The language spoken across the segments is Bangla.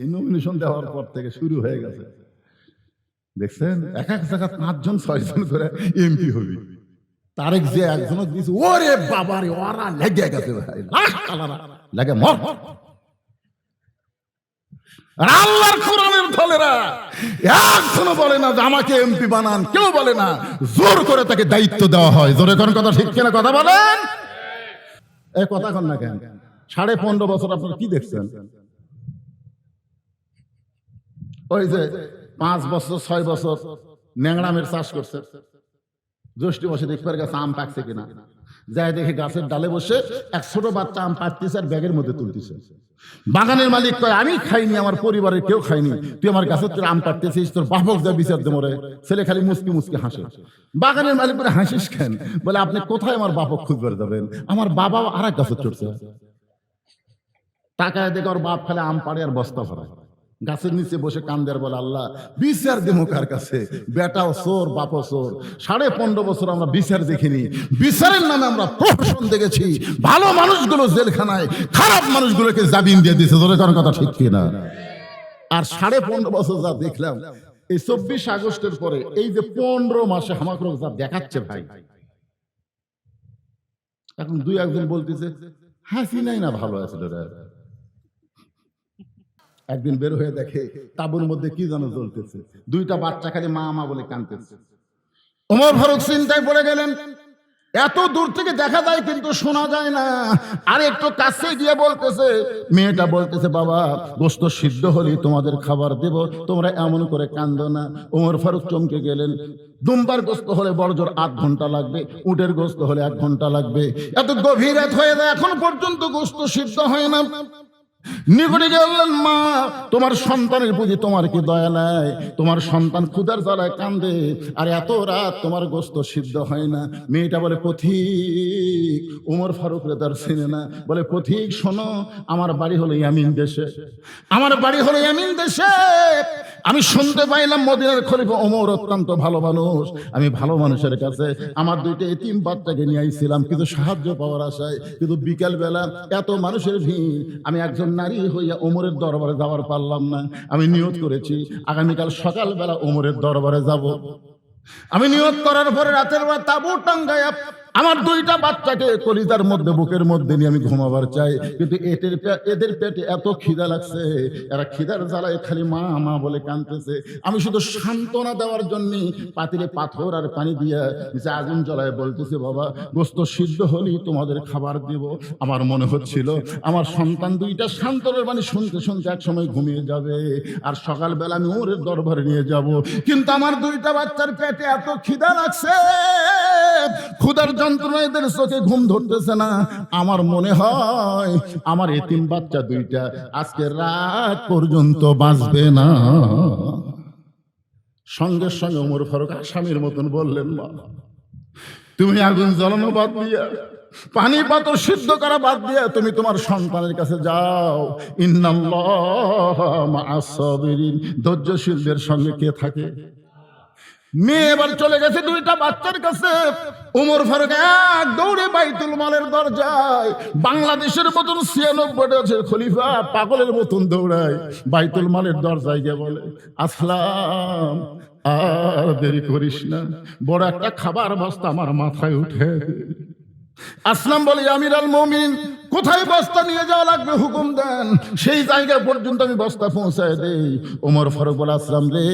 এই নমিনেশন দেওয়ার পর থেকে শুরু হয়ে গেছে। দেখছেন? এক এক জায়গা পাঁচজন, ছয়জন করে এমপি হবি। তারেক যে একজন দিয়েছে ওরে বাবারে ওরা লেগে গেছে ভাই লাখ কালারা, লেগে মর। আর আল্লাহর কোরআনের দলেরা একজনও বলে না যে আমাকে এমপি বানান, কেউ বলে না। জোর করে তাকে দায়িত্ব দেওয়া হয়। জোরে কোন কথা ঠিক কিনা কথা বলেন? এই কথা কন না কেন? সাড়ে পনেরো বছর আপনারা কি দেখছেন? ওই যে পাঁচ বছর, ছয় বছর ন্যাংরামের চাষ করছে। জ্যৈষ্ঠ মাসে দেখবার গাছে আম পাকছে কিনা। যাই দেখে গাছের ডালে বসে এক ছোট বাচ্চা আম পাড়তেছে আর ব্যাগের মধ্যে তুলতেছে। বাগানের মালিক কয়, আমি খাইনি, আমার পরিবারের কেউ খাইনি। তুই আমার গাছের তোর আম পাড়তেছিস, তোর বাপক যা বিচার দে মরে। ছেলে খালি মুসকি মুসকি হাসে। বাগানের মালিক বলে, হাসিস কেন? বলে, আপনি কোথায় আমার বাপক খুঁজবার যাবেন আমার বাবাও আর এক গাছে চড়ছে। টাকায় দেখে ওর বাপ খালে আম পাড়ে আর বস্তা ভরায়। গাছের নিচে বসে কান্দের বলে, আল্লাহ, বিচার দেবো কার কাছে? বেটাও চোর, বাপও চোর। সাড়ে পনেরো বছর আমরা বিচার দেখিনি। বিচারের নামে আমরা প্রহসন দেখেছি। ভালো মানুষগুলো জেলখানায়, খারাপ মানুষগুলোকে জামিন দিয়ে দিয়েছে। ধরে কারণ কথা ঠিক কিনা? আর সাড়ে পনেরো বছর যা দেখলাম, এই চব্বিশ আগস্টের পরে এই যে পনেরো মাসে হামাক যা দেখাচ্ছে ভাই। এখন দুই একজন বলতেছে হাসি নাই না ভালো আছে একদিন বের হয়ে দেখে তাবুর মধ্যে কি যেন জ্বলতেছে। দুইটা বাচ্চা খালি মা মা বলে কাঁদতেছে। ওমর ফারুক চিন্তায় পড়ে গেলেন, এত দূর থেকে দেখা যায় কিন্তু শোনা যায় না। আর একটু কাছে গিয়ে বলতেছে, মেয়েটা বলতেছে, বাবা, গোস্ত সিদ্ধ হলে তোমাদের খাবার দেব, তোমরা এমন করে কান্দো না। ওমর ফারুক চমকে গেলেন দুম্বার গোস্ত হলে বড় জোর আধ ঘণ্টা লাগবে, উটের গোস্ত হলে এক ঘণ্টা লাগবে। এত গভীর রাত হয়ে যায়, এখন পর্যন্ত গোস্ত সিদ্ধ হয় না। নিকটে গিয়ে বললেন মা, তোমার সন্তানের প্রতি তোমার কি দয়া নাই? তোমার সন্তান ক্ষুদার জ্বালায় কান্দে, আর এত রাত তোমার গোস্ত সিদ্ধ হয় না। মেয়েটা বলে, পথিক উমর ফারুক রেদার চিনে না। বলে, পথিক, শোনো, আমার বাড়ি হলো ইয়ামিন দেশে। আমার বাড়ি হলো ইয়ামিন দেশে। আমি শুনতে পাইলাম মদিনার খলিফা ওমর অত্যন্ত ভালো মানুষ। আমি ভালো মানুষের কাছে আমার দুইটা এতিম বাচ্চাকে নিয়ে আইছিলাম। কিন্তু সাহায্য পাওয়ার আশায়, কিন্তু বিকেল বেলা এত মানুষের ভিড়, আমি একজন নারী হইয়া ওমরের দরবারে যাওয়ার পারলাম না। আমি নিয়ত করেছি, আগামীকাল সকালবেলা ওমরের দরবারে যাব। আমি নিয়োগ করার পরে রাতের বেলা তাবু টাঙ্গায়া আমার দুইটা বাচ্চাকে কলিজার মধ্যে, বুকের মধ্যে নিয়ে আমি ঘুমাবার চাই। কিন্তু এদের এদের পেটে এত খিদা লাগছে, এরা খিদার জ্বালায় খালি মা মা বলে কাঁদতেছে। আমি শুধু সান্ত্বনা দেওয়ার জন্য পাতিলে পাথর আর পানি দিয়ে নিচে আগুন জ্বলায় বলতেছে, বাবা, গোস্ত সিদ্ধ হলেই তোমাদের খাবার দেব। আমার মনে হচ্ছিল, আমার সন্তান দুইটা সান্ত্বনের বাণী শুনতে শুনতে এক সময় ঘুমিয়ে যাবে, আর সকালবেলা আমি ওরের দরবারে নিয়ে যাব। কিন্তু আমার দুইটা বাচ্চার পেটে এত খিদা লাগছে। ক্ষুধার যন্ত্রণা এদের চোখে ঘুম ধরতেছে না। আমার মনে হয় আমার এতিম বাচ্চা দুইটা আজকে রাত পর্যন্ত বাঁচবে না। সঙ্গে সঙ্গে ওমর ফারুক আসামির মতন বললেন, মা, তুমি আগুন জ্বালানো বাদ দিয়া, পানি পাতর সিদ্ধ করা বাদ দিয়া তুমি তোমার সন্তানের কাছে যাও। ইন্নাল্লাহ ধৈর্যশীলদের সঙ্গে কে থাকে? মেয়ে এবার চলে গেছে দুইটা বাচ্চার কাছে। উমর ফারুক এক দৌড়ে বাইতুল মালের দরজায় বাংলাদেশের মতন ছিয়ানব্বই আছে খলিফা পাগলের মতন দৌড়ায় বাইতুল মালের দরজায় গিয়ে বলে, আসলাম, আর দেরি করিস না, বড় একটা খাবার বস্তা আমার মাথায় উঠে আসলাম বলে আমির আল মমিন কোথায় বস্তা নিয়ে যাওয়া লাগবে হুকুম দেন? সেই জায়গা পর্যন্ত আমি বস্তা পৌঁছায় দেই। ওমর ফারুক আসলাম রে,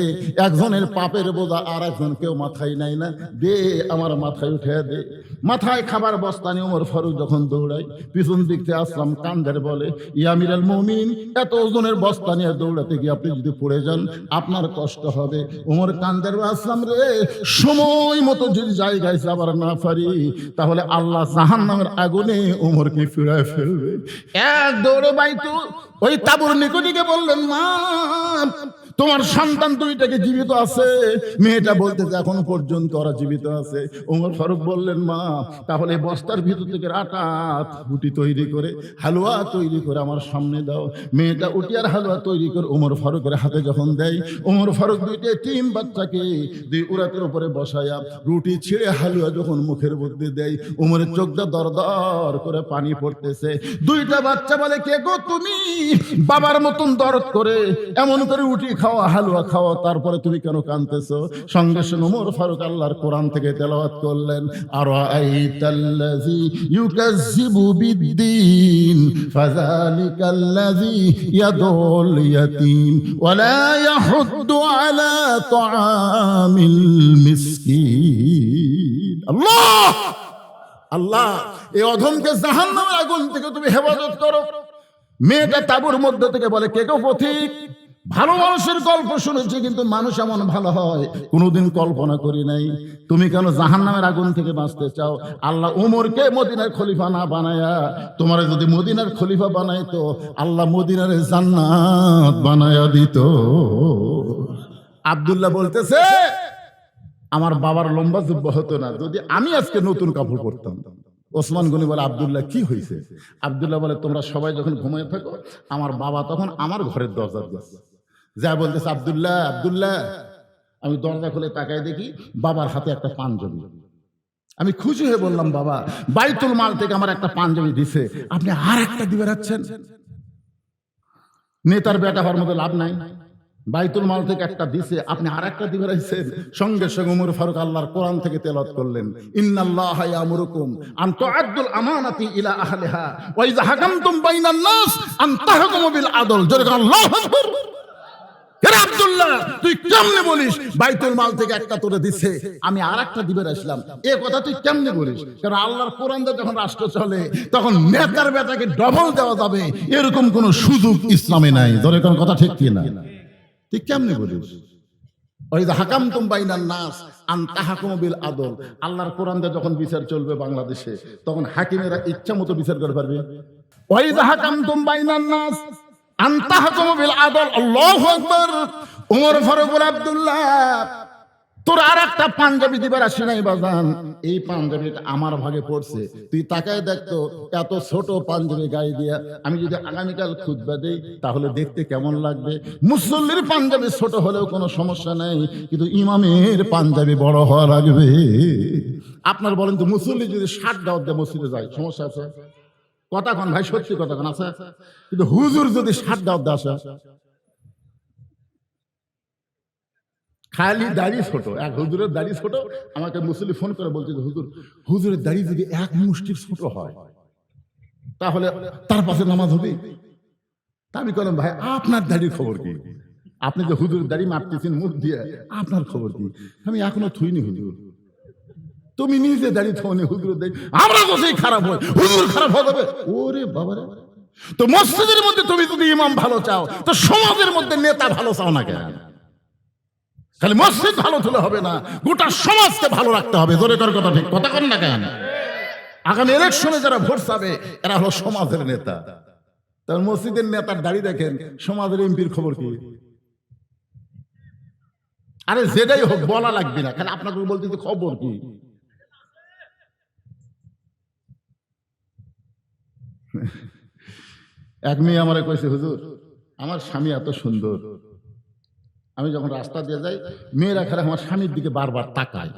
একজনের পাপের বোঝা আর একজন কেউ মাথায় নাই না। দে, আমার মাথায় উঠে দে। মাথায় খাবার বস্তা নিয়ে ওমর ফারুক যখন দৌড়াই পিছন দিক থেকে আসলাম, কান্দের বলে ইয়ামির আল মমিন, এত ওজনের বস্তা নিয়ে দৌড়াতে গিয়ে আপনি যদি পড়ে যান, আপনার কষ্ট হবে। ওমর কান্দের আসলাম রে, সময় মতো যদি জায়গায় যাবার না পারি, তাহলে আল্লাহ জাহান নামের আগুনে ওমরকে ফিরায় ফেলবে এক দৌড়ে বাইতু ওই তাবুর নিকটিকে বললেন মা তোমার সন্তান দুইটাকে জীবিত আছে। মেয়েটা বলতেছে, এখন পর্যন্ত ওরা জীবিত আছে। ওমর ফারুক বললেন, মা, তাহলে বস্তার ভিতর থেকে আটাত রুটি তৈরি করে, হালুয়া তৈরি করে আমার সামনে দাও। মেয়েটা উটিয়ার হালুয়া তৈরি করে ওমর ফারুকের হাতে যখন দেয় ওমর ফারুক দুইটা তিন বাচ্চাকে দুই উড়াতের উপরে বসায়া রুটি ছিঁড়ে হালুয়া যখন মুখের মধ্যে দেয় ওমরের চোখটা দর দর করে পানি পড়তেছে। দুইটা বাচ্চা বলে, কে গো তুমি? বাবার মতন দরদ করে এমন করে উঠি খাওয়া, হালুয়া খাওয়া, তারপরে তুমি কেন কানতেছো সঙ্গে সঙ্গে ওমর ফারুক আল্লাহর কোরআন থেকে তেলাওয়াত করলেন আর আইতাল্লাযী ইউকাজ্জিবু বিদ্দিন, ফাযালিকাল্লাযী ইয়াদুল ইয়াতীম, ওয়ালা ইয়াহুদ্দু আলা তাআমিল মিসকিন। আল্লাহ! আল্লাহ! এই অধমকে জাহান্নামের আগুন থেকে তুমি হেফাজত করো। মেয়েটা তাবুর মধ্যে থেকে বলে, কে কেউ পথিক? ভালো মানুষের গল্প শুনেছি, কিন্তু মানুষ এমন ভালো হয়, কোনোদিন কল্পনা করি নাই। তুমি কেন জাহান্নামের আগুন থেকে বাঁচতে চাও? আল্লাহ উমরকে মদিনার খলিফা না বানায়া, তোমার যদি মদিনার খলিফা বানাইতো, আল্লাহ মদিনার জান্নাত বানায়া দিত। আব্দুল্লাহ বলতেছে, আমার বাবার লম্বা জুব্বা হতো না, যদি আমি আজকে নতুন কাপড় পরতাম। ওসমান গনি বলে, আবদুল্লাহ, কি হয়েছে আবদুল্লাহ বলে, তোমরা সবাই যখন ঘুমিয়ে থাকো, আমার বাবা তখন আমার ঘরের দরজা দিয়েছে যা বলতেছে আবদুল্লাহ আবদুল্লাহ। আমি দরজা খুলে তাকায় দেখি বাবার হাতে একটা পাঞ্জাবি। আমি খুশি হয়ে বললাম, বাবা, বাইতুল মাল থেকে আমার একটা পাঞ্জাবি দিছে। আপনি আর একটা দিবে রাখছেন? নেতার বেটা হওয়ার মতো লাভ নাই। বাইতুল মাল থেকে একটা দিছে, আপনি আর একটা দিবে রাখছেন? সঙ্গে সঙ্গে উমর ফারুক আল্লাহর কোরআন থেকে তেলাওয়াত করলেন। ইন্নাল্লাহ ইয়ামুরুকুম আন তুআদ্দুল আমানাতি ইলা আহলিহা ওয়া হাকামতুম বাইনান নাস আন তাহকুমু বিল আদল। জোরে আল্লাহু আকবার। আব্দুল্লাহ তুই কেমনে বলিস? বাইতুল মাল থেকে একটা তোরে দিছে। আমি আর একটা দিবে আসলাম এ কথা তুই কেমনে বলিস? কারণ আল্লাহর কোরআন যখন রাষ্ট্র চলে, তখন নেতার বেটাকে ডবল দেওয়া যাবে। এরকম কোন সুযোগ ইসলামে নাই। ধরে কোন কথা ঠিক কি না তুই কেমনে বলিস? আল্লাহর কোরআন যখন বিচার চলবে বাংলাদেশে, তখন হাকিমেরা ইচ্ছা মতো বিচার করে পারবে। ওই হাকাম তুম নাস আন বিল আদল। আল্লাহু আকবার। ওমর ফারুক আব্দুল্লাহ, তোর আর একটা পাঞ্জাবি দিবার আসি নাই বাজান। এই পাঞ্জাবিটা আমার ভাগে পড়ছে। তুই তাকায় দেখতো এত ছোট পাঞ্জাবি গায়ে দিয়া আমি যদি আগামীকাল খুদবা দেই, তাহলে দেখতে কেমন লাগবে? মুসল্লির পাঞ্জাবি ছোট হলেও কোনো সমস্যা নাই, কিন্তু ইমামের পাঞ্জাবি বড় হওয়া লাগবে। আপনার বলেন তো, মুসল্লি যদি ষাট দাওয়াত দিয়ে মসজিদে যায়, সমস্যা আছে? কথা কন ভাই, সত্যি কথা কন, আছে? কিন্তু হুজুর যদি ষাট দাওয়াত আসে? খালি দাড়ি ছোট, এক হুজুরের দাড়ি ছোট, আমাকে মুসলি ফোন করে বলছে হুজুর, হুজুরের দাড়ি যদি এক মুষ্টির ছোট হয়, তাহলে তার পাশে নামাজ হবে? তা আমি বললাম ভাই, আপনার দাড়ির খবর কি? আপনি যে হুজুরের দাড়ি মারতেছেন মুখ দিয়ে, আপনার খবর কি? আমি এখনও থুইনি, হুজুর। তুমি নিজে দাড়ি থনি হুজুরের দাড়ি, আমরা তো সেই খারাপ হয় হুজুর খারাপ হয়ে যাবে। ওরে বাবা রে তো মসজিদের মধ্যে তুমি যদি ইমাম ভালো চাও, তো সমাজের মধ্যে নেতা ভালো চাও না কেন? খালি মসজিদ ভালো হলে হবে না, গোটা সমাজকে ভালো রাখতে হবে, জোরে কর কথা ঠিক, কথা কর না কেন? আগামী ইলেকশনে যারা ভোট পাবে এরা হলো সমাজের নেতা। তার মসজিদের নেতার দাড়ি দেখেন, সমাজের এমপির খবর কি? আরে যেটাই হোক, বলা লাগবে না খালি আপনাকে বলতে খবর কি? এক মেয়ে আমারে কইছে, হুজুর, আমার স্বামী এত সুন্দর। আমি যখন রাস্তা দিয়ে যাই, মেয়েরা খেলে আমার স্বামীর দিকে বারবার তাকায়।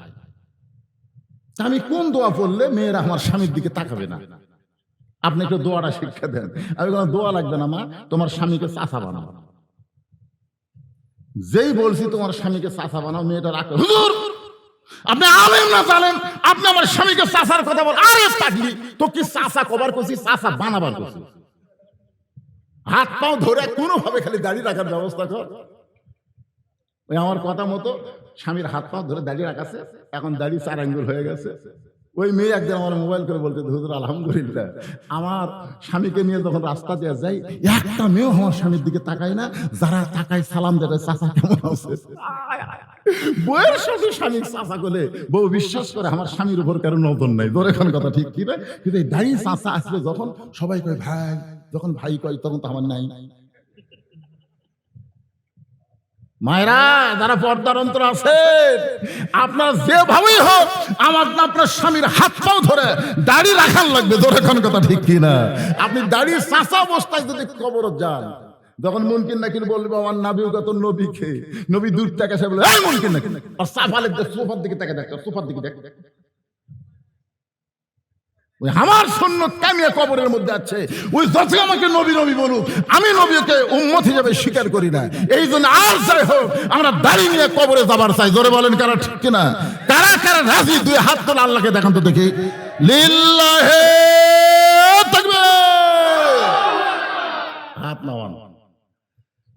আমি কোন দোয়া পড়লে মেয়েরা আমার স্বামীর দিকে তাকাবে না? আপনি একটু দোয়াটা শিক্ষা দেন। আমি কোনো দোয়া লাগবে না মা, তোমার স্বামীকে চাষা বানাও। যেই বলছি, তোমার স্বামীকে চাষা বানাও, মেয়েটা রাখো হুজুর, আপনি আলেম না জানেন আপনি আমার স্বামীকে চাষার কথা বল আরে পাগলি তো কি চাষা কবার করছি? চাষা বানাবার করছি। হাত পাও ধরে কোনোভাবে খালি দাঁড়িয়ে রাখার ব্যবস্থা কর। ওই আমার কথা মতো স্বামীর হাত পা ধরে দাঁড়িয়ে রাখাছে, এখন দাড়ি চার আঙ্গুল হয়ে গেছে। ওই মেয়ে একদিন আমার মোবাইল করে বলতে হুজুর, আলহামদুলিল্লাহ। আমার স্বামীকে নিয়ে যখন রাস্তা দিয়ে যাই, একটা মেয়েও আমার স্বামীর দিকে তাকায় না, যারা তাকায় সালাম দেয় চাচা, কেমন আছে? বউয়ের সাথে স্বামী চাচা করলে বউ বিশ্বাস করে আমার স্বামীর উপর কারও নজর নাই। তোর এখন কথা ঠিক কি না? কিন্তু এই দাড়ি চাচা আসলে যখন সবাই কয়, ভাই, যখন ভাই কয়, তখন তো আমার নাই নাই। মায়েরা, যারা পর্দার অন্তর আছে, আপনার যেভাবেই হোক, আমার না আপনার স্বামীর হাত পাও ধরে দাড়ি রাখার লাগবে, ধরে কোন কথা ঠিক কিনা? আপনি দাড়ি চাষা অবস্থায় যদি কবর যান, যখন মুনকিন নাকি বলবে, আমার নাবিও কত নবীকে নবী দূর থেকে সে বলে মুনকিন নাকি। সাফালের সোফার দিকে তাকে দেখ, সোফার দিকে দেখ। ওই আমার শূন্য কামিয়া কবরের মধ্যে আছে। ওই যত আমাকে নবী নবী বলুক, আমি নবীকে উম্মত হিসেবে স্বীকার করি না। এই জন্য আর যাই হোক, আমরা দাড়ি নিয়ে কবরে যাবার চাই। জোরে বলেন কারা ঠিক কিনা? কারা কারা রাজি? দুই হাত তোলা আল্লাহকে দেখান তো দেখি। লিল্লাহে। হাত নামান।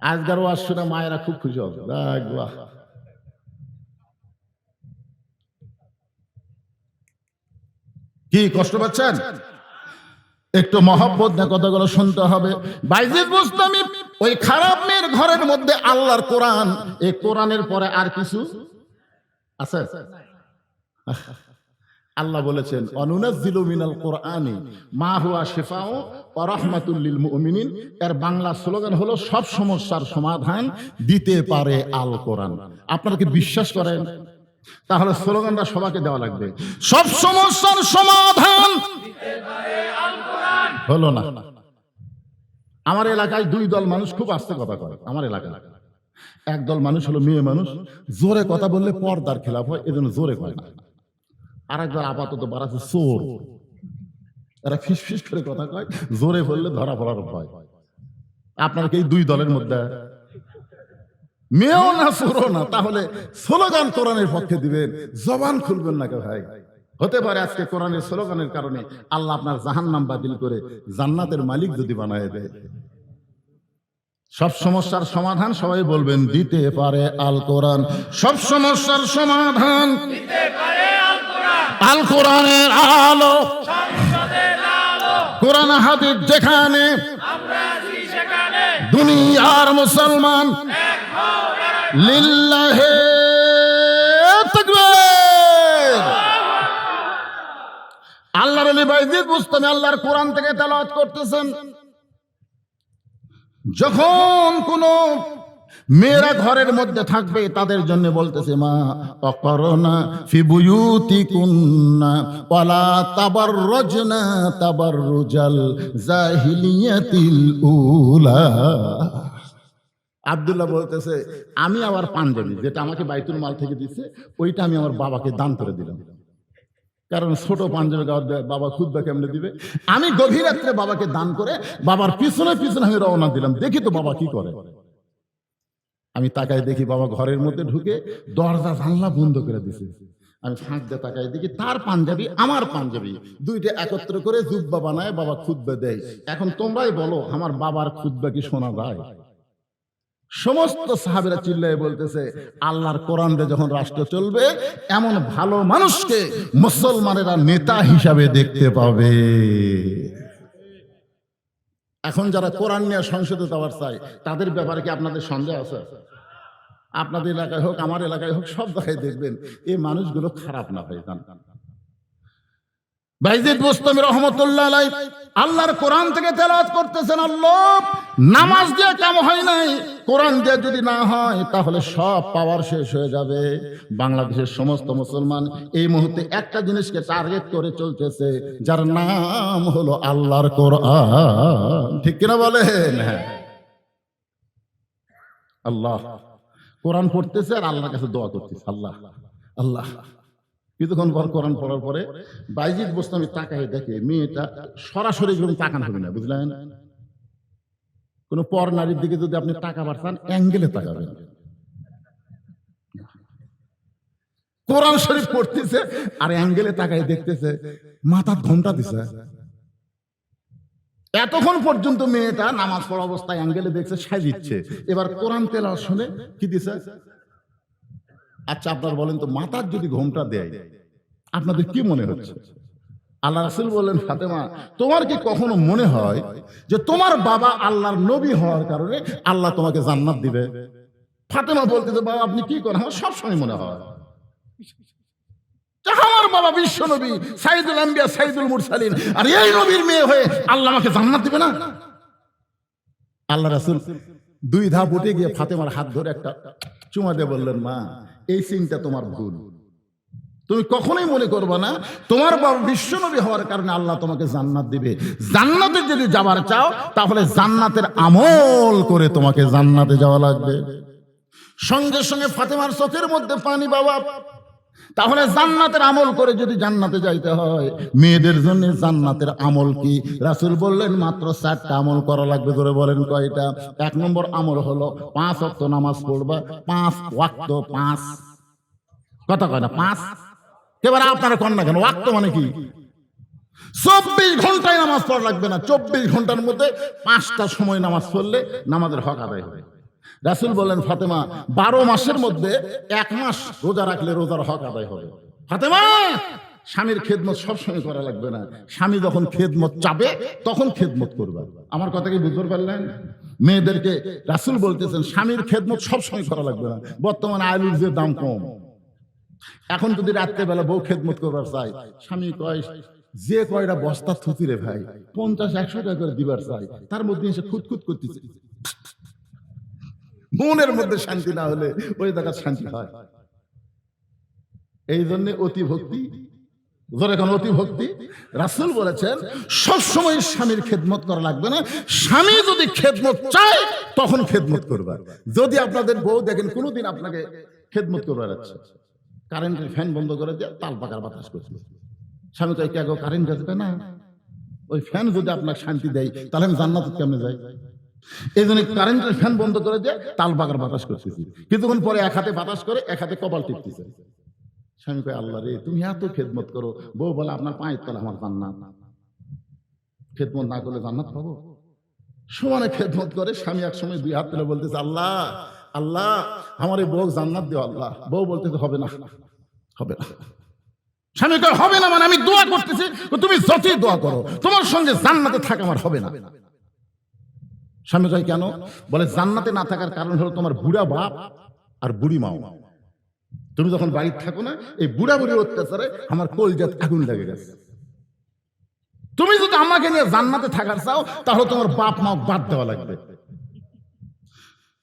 আজকার ওয়াজ শুনে মায়েরা খুব খুশি হবে। বাহ। কি কষ্ট পাচ্ছেন? একটু মহব্বত না কথাগুলো শুনতে হবে। বাইজিদ মুস্তামি ওই খারাপ মেয়ের ঘরের মধ্যে আল্লাহর কোরআন, এই কোরআনের পরে আর কিছু আছে? আল্লাহ বলেছেন, অনুনাজ্জিলু মিনাল কোরআনি, মা হুয়া শিফাউ ওয়া রাহমাতুল লিল মুমিনিন। এর বাংলা স্লোগান হলো, সব সমস্যার সমাধান দিতে পারে আল কোরআন। আপনারা কি বিশ্বাস করেন? তাহলে স্লোগানটা সবাইকে দেওয়া লাগবে। সব সমস্যার সমাধান হলো না। আমার এলাকায় দুই দল মানুষ খুব আস্তে কথা কয়, আমার এলাকায়। এক দল মানুষ হলো মেয়ে মানুষ, জোরে কথা বললে পর্দার খেলাফ হয়, এজন্য জোরে কয় না। আর একদল আপাতত বাড়াচ্ছে চোর। এরা ফিস ফিস করে কথা কয়, জোরে বললে ধরা পড়ার ভয়। আপনার কি দুই দলের মধ্যে মেয়েও না চোরও না। তাহলে স্লোগান কোরআনের পক্ষে দিবেন জবান খুলবেন না কে ভাই। হতে পারে আজকে কোরআনের স্লোগানের কারণে আল্লাহ আপনার জাহান্নাম বাতিল করে জান্নাতের মালিক যদি বানায় দেয়। সব সমস্যার সমাধান সবাই বলবেন দিতে পারে আল কোরআন। সব সমস্যার সমাধান আল কোরআনের আলো। কোরআন হাদিস যেখানে দুনিয়ার মুসলমান লিল্লাহে আল্লাহর আলী বাইজিদ মুস্তামি আল্লাহর কোরআন থেকে তেলাওয়াত করতেছেন। যখন কোন মেয়েরা ঘরের মধ্যে থাকবে, তাদের জন্য বলতেছে, মা, অকরনা ফি বুয়ুতি কুন্না ওয়ালা তাবাররুজনা তাবাররুজাল জাহিলিয়াতিল উলা। আব্দুল্লাহ বলতেছে, আমি আমার পাঞ্জাবি, যেটা আমাকে বাইতুল মাল থেকে দিচ্ছে ওইটা আমি আমার বাবাকে দান করে দিলাম। কারণ ছোট পাঞ্জাবি গাওয়ার বাবা খুদ্া কেমনে দিবে? আমি গভীর রাত্রে বাবাকে দান করে, বাবার পিছনে পিছনে আমি রওনা দিলাম। দেখি তো বাবা কি করে। আমি তাকাই দেখি বাবা ঘরের মধ্যে ঢুকে দরজা, জানলা বন্ধ করে দিছে। আমি ফাঁক দিয়ে তাকাই দেখি তার পাঞ্জাবি আমার পাঞ্জাবি। দুইটা একত্র করে জুব্বা বানায় বাবা খুদ্া দেয়। এখন তোমরাই বলো, আমার বাবার খুদ্া কি শোনা যায়? সমস্ত সাহাবেরা চিল্লায় বলতেছে, আল্লাহর কোরআনে যখন রাষ্ট্র চলবে, এমন ভালো মানুষকে মুসলমানেরা নেতা হিসাবে দেখতে পাবে। এখন যারা কোরআন নিয়ে সংসদে যাওয়ার চায়, তাদের ব্যাপারে কি আপনাদের সন্দেহ আছে? আপনাদের এলাকায় হোক, আমার এলাকায় হোক, সব জায়গায় দেখবেন এই মানুষগুলো খারাপ না ভাই জান বাইজিদ মুস্তমি রহমতুল্লাহ আলাই, আল্লাহর কোরআন থেকে তেলাওয়াত করতেছেন, আল্লাহ, নামাজ দিয়ে কাম হয় নাই। কোরআন দিয়ে যদি না হয়, তাহলে সব পাওয়ার শেষ হয়ে যাবে। বাংলাদেশের সমস্ত মুসলমান এই মুহূর্তে একটা জিনিসকে টার্গেট করে চলতেছে, যার নাম হলো আল্লাহর কোরআন। ঠিক কিনা বলেন? হ্যাঁ। আল্লাহ, কোরআন পড়তেছে আর আল্লাহর কাছে দোয়া করতেছে, আল্লাহ আল্লাহ। কিছুক্ষণ পর কোরআন পড়ার পরে বাইজিদ বোস্তামি তাকায় দেখে, মেয়েটা সরাসরি কোনো তাকান হবে না, বুঝলেন? কোন পর নারীর দিকে যদি আপনি টাকা পাঠান অ্যাঙ্গেলে তাকাবেন। কোরআন শরীফ পড়তেছে আর অ্যাঙ্গেলে তাকায় দেখতেছে মাথা ঘণ্টা দিছে। এতক্ষণ পর্যন্ত মেয়েটা নামাজ পড়া অবস্থায় অ্যাঙ্গেলে দেখছে, সাজিচ্ছে। এবার কোরআন তেলা শুনে কি দিছে? আচ্ছা আপনার বলেন তো মাথার যদি ঘোমটা দেয়, আপনাদের কি মনে হচ্ছে? আল্লাহ রাসুল বললেন, ফাতেমা, তোমার কি কখনো মনে হয় যে তোমার বাবা আল্লাহর নবী হওয়ার কারণে আল্লাহ তোমাকে জান্নাত দিবে? ফাতেমা বলতেছে, বাবা, আপনি কি করেন? আমার সবসময় মনে হয়। যে আমার বাবা বিশ্ব নবী, সাইদুল আম্বিয়া সাইদুল মুরসালিন, আর এই নবীর মেয়ে হয়ে আল্লাহ আমাকে জান্নাত দিবে না? আল্লাহ রাসুল দুই ধাপ উঠে গিয়ে ফাতেমার হাত ধরে একটা চুমা দিয়ে বললেন, মা এই সিনটা তোমার ভুল। তুমি কখনোই মনে করবে না, তোমার বাবা বিশ্বনবী হওয়ার কারণে আল্লাহ তোমাকে জান্নাত দিবে। জান্নাতে যদি যাবার চাও, তাহলে জান্নাতের আমল করে তোমাকে জান্নাতে যাওয়া লাগবে। সঙ্গে সঙ্গে ফাতেমার চোখের মধ্যে পানি বাবা। তাহলে জান্নাতের আমল করে যদি জান্নাতে যাইতে হয়, মেয়েদের জন্য জান্নাতের আমল কি? রাসূল বললেন, মাত্র চারটা আমল করা লাগবে ধরে বলেন কয়টা? এক নম্বর আমল হলো, পাঁচ ওয়াক্ত নামাজ পড়বা, পাঁচ ওয়াক্ত, পাঁচ। কথা কয় না, পাঁচ। এবার আপনারা কন না কেন, ওয়াক্ত মানে কি? চব্বিশ ঘন্টায় নামাজ পড়া লাগবে না, চব্বিশ ঘণ্টার মধ্যে পাঁচটা সময় নামাজ পড়লে নামাজের হক আদায় হবে। রাসুল বলেন, ফাতেমা, বারো মাসের মধ্যে এক মাস রোজা রাখলে রোজার হক আদায় হবে। ফাতেমা, স্বামীর খেদমত সবসময় করা লাগবে না। স্বামী যখন খেদমত চাবে, তখন খেদমত করবে। আমার কথা কি বুঝতে পারলেন? মেয়েদেরকে রাসুল বলতেছেন, স্বামীর খেদমত সবসময় করা লাগবে না। বর্তমানে আলুর যে দাম কম। এখন যদি রাত্রেবেলা বউ খেদমত করবার চাই স্বামী কয়, যে কয়টা বস্তা থুতি রে ভাই, পঞ্চাশ, একশো টাকা করে দিবার চাই তার মধ্যে এসে খুঁতখুত করতেছে। মনের মধ্যে শান্তি না হলে ওই জায়গায় শান্তি হয়। এই জন্য অতি ভক্তি ধরে এখন অতি ভক্তি রাসুল বলেছেন, সবসময় স্বামীর খেদমত করা লাগবে না। স্বামী যদি খেদমত চায়, তখন খেদমত করবার যদি আপনাদের বউ দেখেন কোনোদিন আপনাকে খেদমত করবার আছে কারেন্টের ফ্যান বন্ধ করে দিয়ে তাল পাকার বাতাস করছে। স্বামী কয়, কে গো, কারেন্ট আসবে না। ওই ফ্যান যদি আপনাকে শান্তি দেয়, তাহলে আমি জান্নাত কেমনে যাই? এই জন্য কারেন্টের ফ্যান বন্ধ করে দিয়ে তাল পাকার বাতাস করতেছি কিছুক্ষণ পরে এক হাতে বাতাস করে, এক হাতে কপাল টিপতেছে। স্বামী কয়, আল্লাহ রে, তুমি এত খেদমত করো। বউ বলে, আপনার পায়ের তলা আমার জান্নাত। খেদমত না করলে জান্নাত পাবো? সমানে খেদমত করে স্বামী এক সময় দুই হাত তুলে বলতেছে, আল্লাহ আল্লাহ, আমার এই বউ জান্নাত দিও, আল্লাহ। বউ বলতেছে, হবে না হবে না। স্বামী কয়, হবে না মানে আমি দোয়া করতেছি, তুমি যতই দোয়া করো, তোমার সঙ্গে জান্নাতে থাকা আমার হবে না। স্বামী কয়, কেন? বলে, জান্নাতে না থাকার কারণ হলো তোমার বুড়া বাপ আর বুড়ি মাও। তুমি যখন বাড়িতে থাকো না, এই বুড়া বুড়ির অত্যাচারে আমার কলজাত আগুন লেগে গেছে। তুমি যদি আমাকে নিয়ে জান্নাতে থাকার চাও, তাহলে তোমার বাপ মা বাদ দেওয়া লাগবে।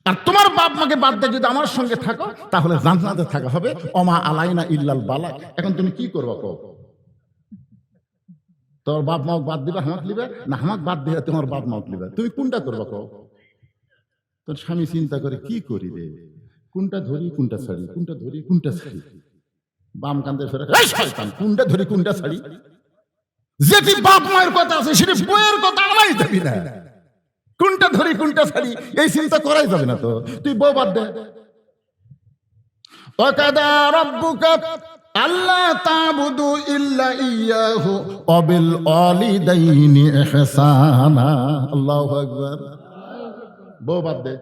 আর তোমার বাপ মাকে বাদ দিয়ে যদি আমার সঙ্গে থাকো, তাহলে জান্নাতে থাকা হবে। অমা আলাইনা ইল্লাল বালা এখন তুমি কি করবা কো তোর বাপ মাও বাদ দিবে হামাক লিবে না হামাক বাদ দিবে তোমার বাপ মাও লিবে তুমি কোনটা করবা কো তোর স্বামী চিন্তা করে, কি করি রে? কোনটা ধরি, কোনটা ছাড়ি? কোনটা ধরি, কোনটা ছাড়ি? বাম কান্দে ফেরে কোনটা ধরি, কোনটা ছাড়ি? যেটি বাপ মায়ের কথা আছে, সেটি বইয়ের কথা আমাই যাবি না। কোনটা ধরি, কোনটা ছাড়ি? এই চিন্তা করাই যাবে না তো। তুই বউ বাদ দে। ওয়াকাদা রাব্বুকা আল্লাহ তাবুদু ইল্লা ইয়াহু ওয়াবিল ওয়ালিদাইনি ইহসানা। আল্লাহু আকবার। বউ বাদ দে।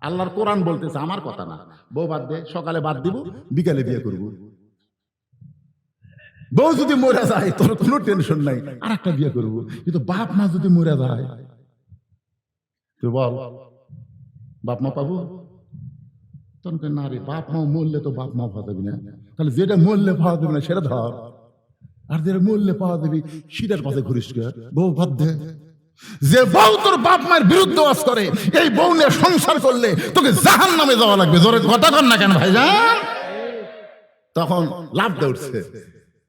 আল্লাহর কোরআন বলতেছে আমার কথা না। বউ বাদ দে, সকালে বাদ দিব, বিকালে বিয়ে করব। বউ যদি মরে যায়, তোর কোনো টেনশন নাই আর একটা বিয়ে করব। কিন্তু বাপ মা যদি মরে যায়, তুই বল, বাপ মা পাবো? তখন না রে বাপ মা মরলে তো বাপ মা পাওয়া না। তাহলে যেটা মরলে পাওয়া না, সেটা ধর। আর যেটা মরলে পাওয়া সেটার পাশে ঘুরিস বউ দে। যে বউ তোর বাপ মায়ের বিরুদ্ধে ওয়াজ করে, এই বউ নিয়ে সংসার করলে তোকে জাহান নামে যাওয়া লাগবে। জোরে কথা কর না কেন ভাইজান? তখন লাভ দে উঠছে।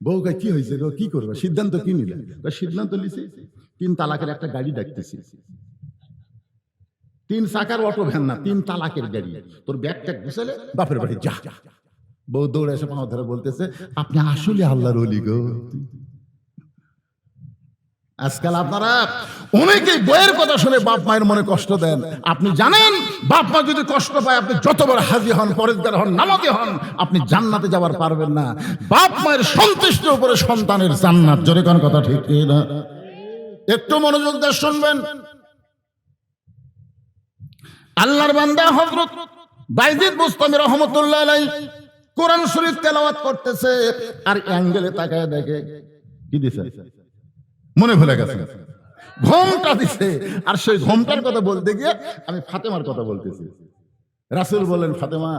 বউকে কি হয়েছে কি করবে? সিদ্ধান্ত কি নিলে? সিদ্ধান্ত লিছি তিন তালাকের একটা গাড়ি ডাকতেছি। তিন চাকার অটো ভ্যান না, তিন তালাকের গাড়ি। তোর ব্যাগ গুছালে বাপের বাড়ি যা। বউ দৌড়ে এসে পাওয়া ধরে বলতেছে, আপনি আসলে আল্লাহর অলি গো। আজকাল আপনারা অনেকেই বইয়ের কথা শুনে বাপ মায়ের মনে কষ্ট দেন। আপনি জানেন, বাপ মা যদি কষ্ট পায়, আপনি যতবার হাজি হন পরেজগার হন, নামাজি হন, আপনি জান্নাতে যাবার পারবেন না। বাপ মায়ের সন্তুষ্টির উপরে সন্তানের জান্নাত। জোরে কোন কথা ঠিক না? একটু মনোযোগ দিয়ে শুনবেন। আল্লাহর বান্দা হযরত বাইজিদ বুস্তামি রহমতুল্লাহ আলাই কোরআন শরীফ তেলাওয়াত করতেছে আর অ্যাঙ্গেলে তাকায় দেখে কি দিছে? মনে ভুলে গেছে। ঘোমটা দিছে। আর সেই ঘোমটার কথা বলতে গিয়ে আমি ফাতেমার কথা বলতেছি। রাসূল বলেন, ফাতেমা,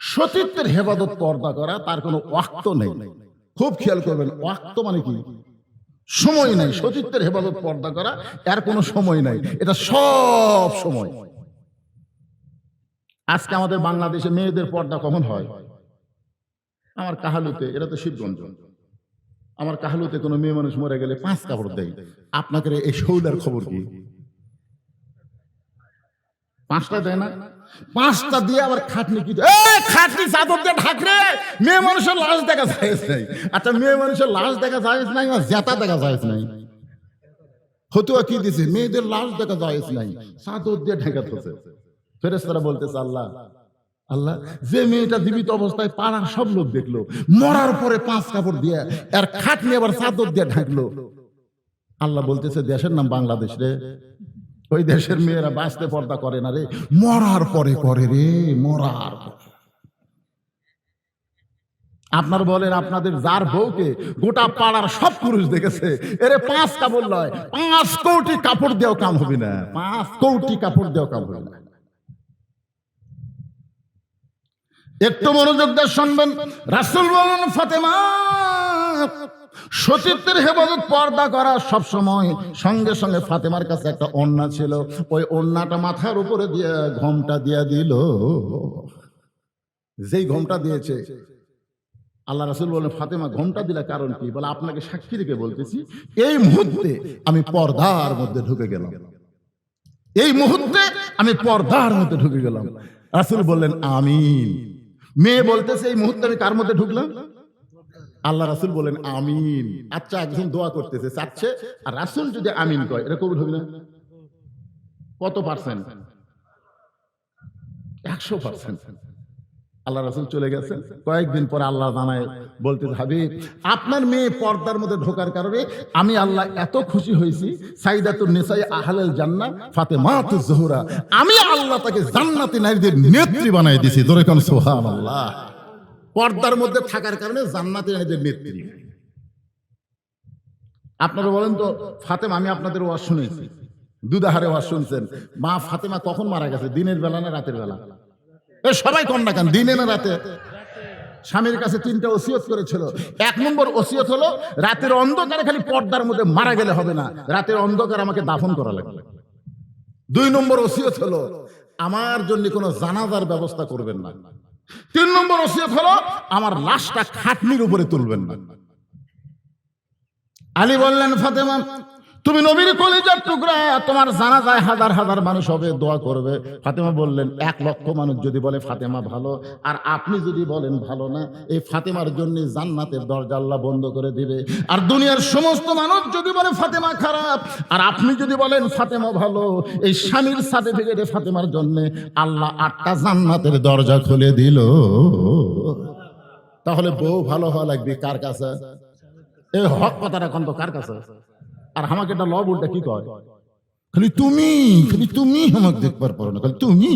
সতীত্বের হেফাজত পর্দা করা তার কোনো ওয়াক্ত নেই। খুব খেয়াল করবেন, ওয়াক্ত মানে কি? সময় নাই। সতীত্বের হেফাজত পর্দা করা, এর কোনো সময় নাই। এটা সব সময়। আজকে আমাদের বাংলাদেশে মেয়েদের পর্দা কখন হয়? আমার কাহালুতে এটা তো শিবগঞ্জ। আমার কাহালুতে কোনো মেয়ে মানুষ মরে গেলে পাঁচ কাপড় দেয়। আপনাকে এই শৌলার খবর কি? পাঁচটা দেয় না? পাঁচটা দিয়ে আবার খাটনি কি খাটনি চাদর দিয়ে ঢাকরে মেয়ে মানুষের লাশ দেখা যায় নাই। আচ্ছা মেয়ে মানুষের লাশ দেখা যায় নাই আর জেতা দেখা যায় নাই? হতুয়া কি দিছে? মেয়েদের লাশ দেখা যায় নাই। চাদর দিয়ে ঢেকে থছে ফেরেস্তারা বলতেছে, আল্লাহ আল্লাহ, যে মেয়েটা জীবিত অবস্থায় পাড়ার সব লোক দেখল, মরার পরে পাঁচ কাপড় দিয়ে আর খাটনি আবার চাদর দিয়ে ঢাকলো। আল্লাহ বলতেছে, দেশের নাম বাংলাদেশ রে। ওই দেশের মেয়েরা বাঁচতে পর্দা করে না রে। মরার পরে করে রে, মরার আপনার বলেন, আপনাদের যার বউকে গোটা পাড়ার সব পুরুষ দেখেছে, এরে পাঁচ কাপড় লয়, পাঁচ কোটি কাপড় দেও কাম হবে না, পাঁচ কোটি কাপড় দেও কাম হবে না। একটু মনোযোগ দিয়ে শুনবেন। রাসুল বলেন, ফাতেমা, সতীত্বের হেফাজত পর্দা করা সব সময় সঙ্গে সঙ্গে ফাতেমার কাছে একটা ওন্না ছিল। ওই ওন্নাটা মাথার উপরে দিয়ে ঘোমটা দিয়ে দিল। যেই ঘোমটা দিয়েছে, আল্লাহ রাসুল বলেন ফাতেমা, ঘোমটা দিলে কারণ কি? বলে, আপনাকে সাক্ষী রেখে বলতেছি, এই মুহূর্তে আমি পর্দার মধ্যে ঢুকে গেলাম। এই মুহূর্তে আমি পর্দার মধ্যে ঢুকে গেলাম। রাসুল বললেন, আমিন। মেয়ে বলতেছে, এই মুহূর্তে আমি কার মধ্যে ঢুকলাম? আল্লাহ রাসুল বলেন, আমিন। আচ্ছা একজন দোয়া করতেছে, চাচ্ছে, আর রাসুল যদি আমিন কয়, এটা কবুল হবে না? কত পার্সেন্ট একশো পার্সেন্ট আল্লাহ রাসুল চলে গেছেন কয়েকদিন পরে আল্লাহ জানায় বলতে হাবিব, আপনার মেয়ে পর্দার মধ্যে ঢোকার কারণে আমি আল্লাহ এত খুশি হয়েছি, সাইদাতুন নিসাই আহলাল জান্নাত ফাতেমাতু জোহরা। আমি আল্লাহ তাকে জান্নাতি নারীদের নেত্রী বানাই দিয়েছি। ধরে কোন সুবহানাল্লাহ। পর্দার মধ্যে থাকার কারণে জান্নাতি নারীদের নেত্রী। আপনারা বলেন তো, ফাতেমা, আমি আপনাদের ওয়াজ শুনেছি। দুদাহারে ওয়াজ শুনছেন। মা ফাতেমা কখন মারা গেছে, দিনের বেলা না রাতের বেলা? সবাই কন না কেন? দিনে না রাতে? স্বামীর কাছে তিনটা ওসিয়ত করেছিল। এক নম্বর ওসিয়ত হলো, রাতের অন্ধকারে খালি পর্দার মধ্যে মারা গেলে হবে না। রাতের অন্ধকার আমাকে দাফন করা লাগবে। দুই নম্বর ওসিয়ত হলো, আমার জন্য কোনো জানাজার ব্যবস্থা করবেন না। তিন নম্বর ওসিয়ত হলো, আমার লাশটা খাটনির উপরে তুলবেন না। আলী বললেন, ফাতেমা তুমি নবীর কলিজার টুকরা, তোমার জানা যায় হাজার হাজার মানুষ হবে, দোয়া করবে। ফাতেমা বললেন, এক লক্ষ মানুষ যদি বলে ফাতেমা ভালো, আর আপনি যদি বলেন ভালো না, এই ফাতেমার জন্য জান্নাতের দরজা আল্লাহ বন্ধ করে দিবে। আর দুনিয়ার সমস্ত মানুষ যদি বলে ফাতেমা খারাপ, আর আপনি যদি বলেন ফাতেমা ভালো, এই স্বামীর সার্টিফিকেটে ফাতেমার জন্য আল্লাহ আটটা জান্নাতের দরজা খুলে দিল। তাহলে বউ ভালো হওয়া লাগবে কার কাছে? এই হক কথাটা এখন তো কার কাছে? আর আমাকে একটা লব উল্টা কি কয়? খালি তুমি খালি তুমি আমাকে দেখবার পারো না, খালি তুমি।